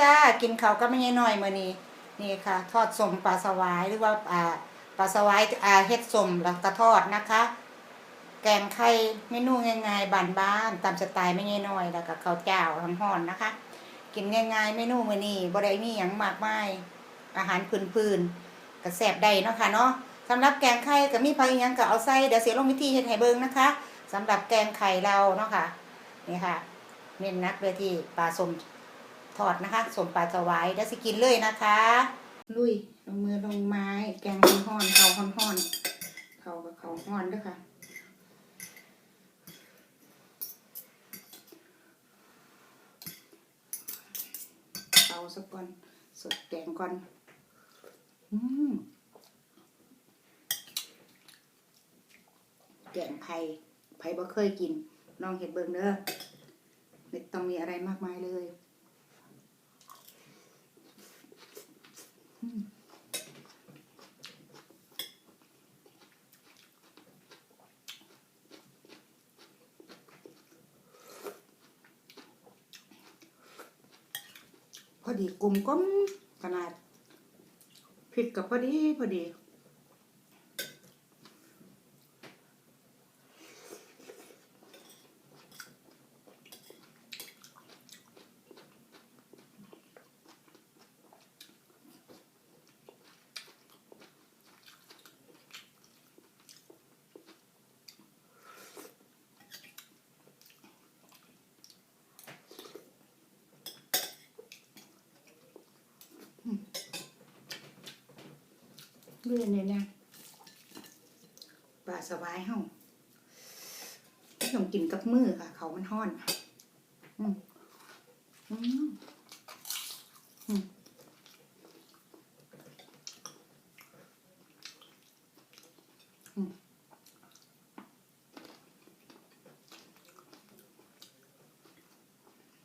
จ้ากินเขาก็ไม่ยน้อยมื้อนี้นี่ค่ะ ทอดสมปลาสวายหรือว่าอ่าปลาสวายอ่าเฮ็ดสมแล้วก็ทอดนะคะ แกงไข่เมนูง่ายๆบ้านๆตามสไตล์ไม่ยน้อยแล้วก็ข้าวเจ้าร้อนนะคะ กินง่ายๆเมนูมื้อนี้บ่ได้มีหยังมากมายอาหารพื้นๆก็แซ่บได้เนาะค่ะเนาะสำหรับแกงไข่ก็มีผักอีหยังก็เอาใส่เดี๋ยวสิลงวิธีเฮ็ดให้เบิ่งนะคะสำหรับแกงไข่เราเนาะค่ะนี่ค่ะเน้นนักเลยที่ปลาสม ทอดนะคะ สมปลาสวายเดี๋ยวสิกินเลยนะคะ ลุยลงมือลงไม้ แกงห้อนเขาห้อนเขากับเขาห้อนด้วยค่ะเอาสักก่อนสดแกงก่อนอืมแกงไข่ไผ่บ่เคยกินลองเห็ดเบิ่งเด้อไม่ต้องมีอะไรมากมายเลย อดีกลมก้มขนาดพริกกับพอดีพอดี เลื่อนเลยนะปลาสวายเฮาไม่ต้องกินกับมือค่ะ เขามันห้อน อืมอืมอืมอืม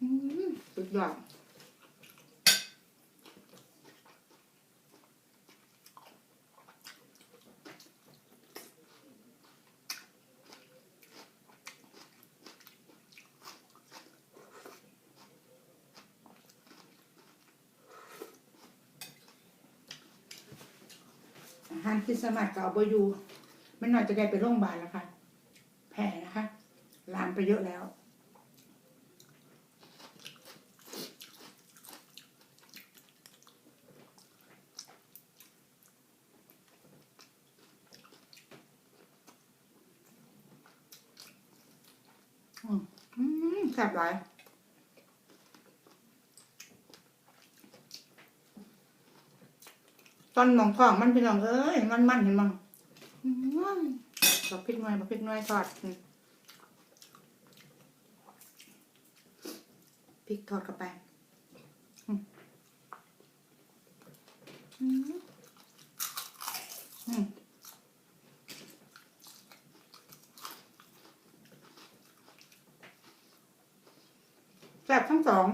อืมสุดยอดาหารพิสมัครก็เอาไปอยู่ไม่น่อยจะได้ไปโรงพยาบาลแล้วค่ะ แผลนะคะลามไปเยอะแล้ว อืมแซ่บหลาย ตอนหนองทองมันพี่น้องเอ้ยมันมันเห็นมั้งบอบักพริกหน่อยบักพริกหน่อยทอดพริกทอดเข้าไปแซ่บทั้งสอง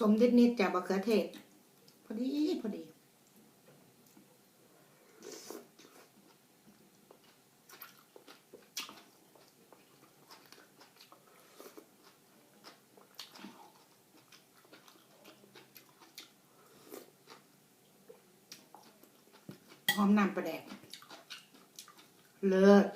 สมนิดนิดๆจากบะเขือเทศ พอดีพอดี หอมน้ำปลาแดก เลิศ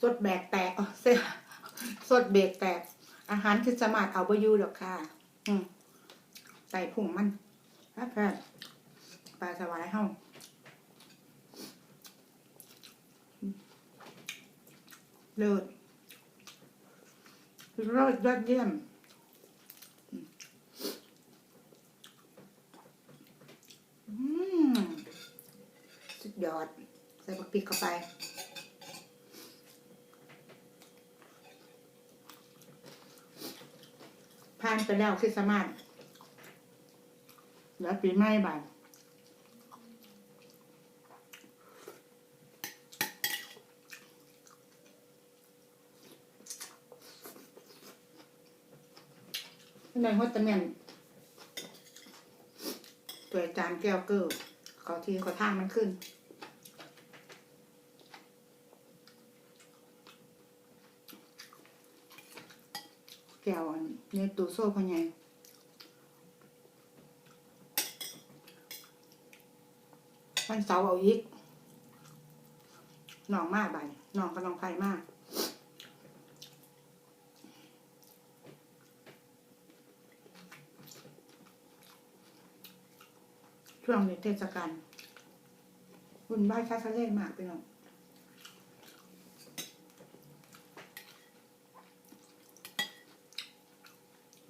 สดแบกแตกอ๋อเสียสดเบรกแตก อาหารคือสมารถเอาไปยูดอกค่ะ อืมใส่ผงมันแล้วก็ปลาสวายเฮาเลิศเลิศยอดเยี่ยมอืมอืมสุดยอด ใส่บักพริกเข้าไปาน ไปแล้วคริสต์มาสแล้วปีใหม่บานในหัวตะเมียนตัวจานแก้วเกอร์เขาทีเขาท่างมันขึ้น ก้วอันในตู้โซ่พ่อใหญ่วันเสาร์เอาอีกน้องมากบานน้องกับน้องไผ่มากช่วงนี้เทศกาลบุญบ้านชาทะเลมากไปน้อง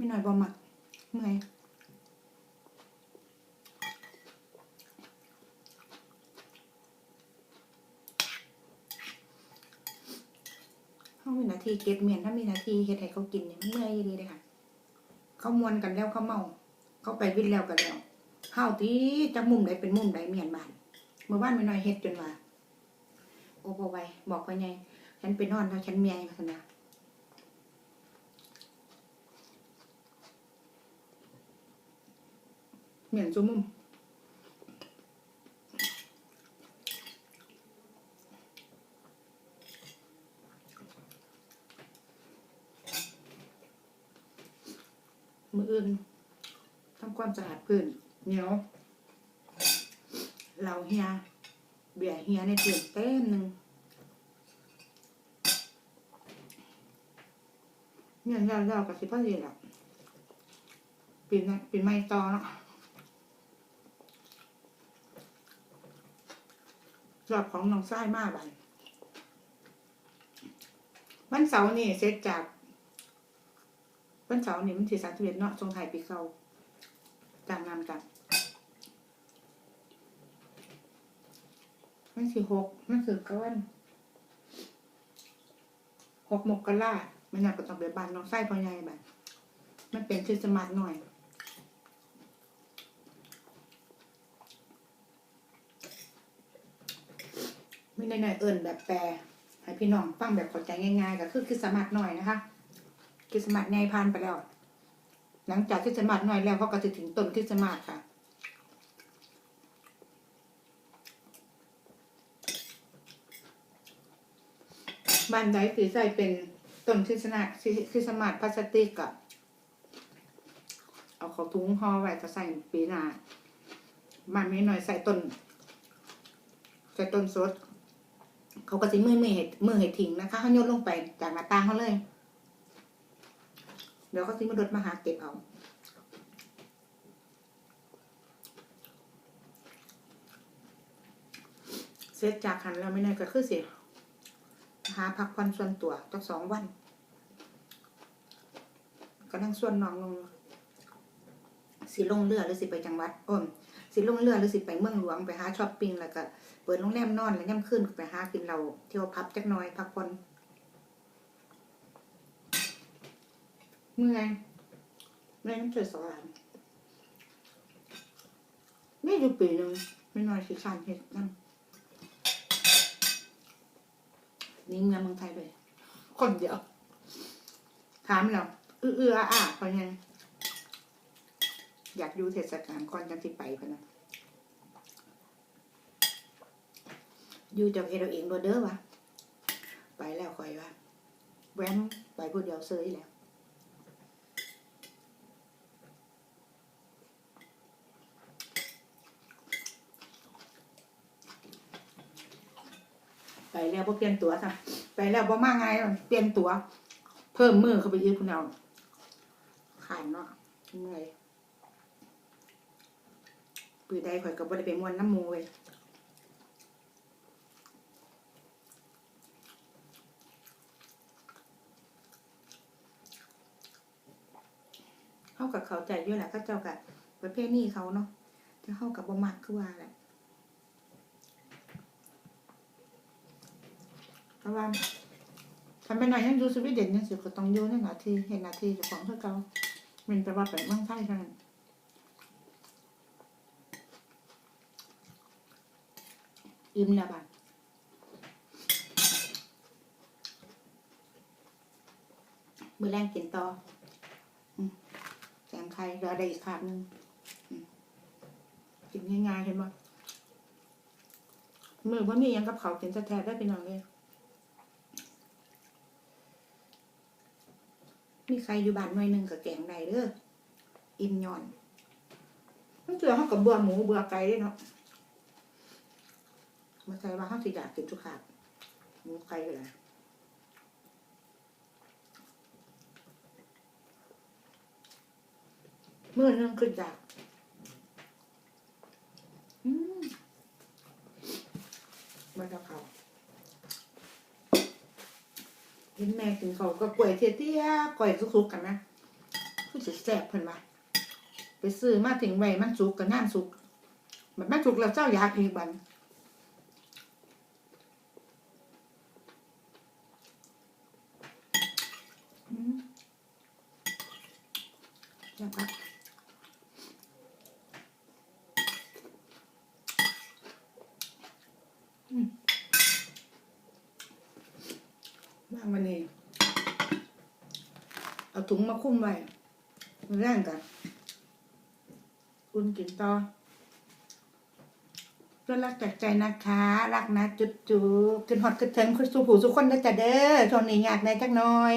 ไม่หน่อยบ่มักเมื่อยเขามีนาทีเก็บเมียนถ้ามีนาทีเฮ็ดให้เขากินเนี่ยมันเมื่อยดีเลยค่ะ เขามวนกันแล้วเขาเมา เขาไปวิ่งแล้วกันแล้วเฮาทีจักมุมใดเป็นมุมใดเมียนบ้านเมื่อวานไม่น้อยเฮ็ดจนว่า โอ้บ่ไหวบอกว่าไงฉันไปนอนแล้วฉันเมียมาซั่นนะ เมียนซุมุมมืออื่นทำความสะอาดพื้นเหนียวเราเฮีย เบียเฮียในเตียงเต็มหนึ่งเนี่ยเราเรากับสิพ่อดีแหละปีนปีนไม้ต่อเนาะ รอบของน้องไส้มากไปวันเสาร์นี่เสร็จจากวันเสาร์นี่มันที่สามสิบเอ็ดเนาะทรงไทยปีเก่าตามงานกันมันสี่หกมันคือก้อนหกมกรามันอยากก็ต้องไปบ้านน้องไส้พ่อใหญ่บ้านมันเป็นชื่อสมาร์ทหน่อย ม่หน่อยๆเอิ่นแบบแปลให้พี่น้องฟังแบบเข้าใจง่ายๆก็คือคือสมาร์ทหน่อยนะคะ คือสมาร์ทใหญ่ผ่านไปแล้ว หลังจากที่สมาร์ทหน่อยแล้วเขาก็จะถึงต้นที่สมาร์ทค่ะบ้านใดสีใส่เป็นต้นคริสนาคริสต์มาสพลาสติกอะเอาเขาถุงห่อไว้จะใส่ปีหน้าบ้านไม่หน่อยใส่ต้นใส่ต้นสด เขาก็จะมือมือเห็ดมือเห็ดทิ้งนะคะเขาโยนลงไปจากหน้าต่างเขาเลย เดี๋ยวเขาจะมารถมาหาเก็บเอาเสร็จจากหันแล้วไม่น่ก็คือเสียหาพักผ่อนส่วนตัวตั้งสองวันก็นั่งส่วนน้องลงสิลงเรือหรือสิไปจังหวัดอ้นสิลงเรือหรือสิไปเมืองหลวงไปหาช้อปปิ้งแล้วก็ ปิดโรงแรมนอนแล้วย่ำขึ้นไปหากินเราเที่ยวพับจักน่อยพักผ่อนเมื่อยเมื่อยน้ำเฉยสอนไม่อยู่ปีหนึ่งไม่น้อยสิขานเห็ดนั่นนี่เมืองเมืองไทยเลยคนเดียวถามแล้วเอื้อเอื้ออะพอยังอยากดูเทศกาลก่อนจังที่ไปพะนะ อยู่จากเอเราเองโดเด้อวะไปแล้วคอยวะแวมไปผู้เดียวเซยแล้วไปแล้วบ่เปลี่ยนตัวซะไปแล้วบ่มาไงเปลี่ยนตัว เพิ่มมือเข้าไปยืดคุณเอาขานเนาะเมื่อยปืนใดข่อยก็บ่ได้ไปมวนน้ำมูเว้ยเฮา กับเขาใจอยู่แหละเขาเจ้ากับประเภทนี้เขาเนาะแต่เฮากับบ่มักคือว่าแหละเพราะว่าทำไปหน่อยยังอยู่สวีเดนยังสิก็ต้องอยู่ในหน้าที่เห็นหน้าที่เจ้าของเพื่อเก่ามันจะว่าไปเมืองไทยเท่านั้นอิ่มแล้วบ้านมือแรงกินต่อ ไข่เหลือได้อีกคาบหนึงกินง่ายๆเห็นไหมมือว่ามีหยังกับเขากินแท้ๆได้เป็นองเลยมีใครอยู่บ้านหน่วยหนึ่งกับแกงใดเด้ออิ่มย่อนต้องเจอเขากับเบื่อหมูเบื่อไก่ด้วยเนาะมาใส่ว่าเขาสิอยากกินทุกขาดหมูไก่เลย เมื่อนึงขึ้นจากมาจากเขาเห็นแม่กินเขาก็กล้วยเตี้ยๆกล้วยสุกๆกันนะคือจะแซ่บเพิ่นมาไปซื้อมาถึงไว้มันสุกกันนั่นสุกมันมันสุกแล้วเจ้าอยากอีกบันอืมแซ่บครับมาวันนี่เอาถุงมาคุ้มไว้แรงกันอุ่นกินต่อก็รักจากใจนะคะ รักนะจุดจุกินหอดกระเทิงคุณสุผูสุคนนะจ๊ะเด้อช่วงนี้อยากได้จักหน่อย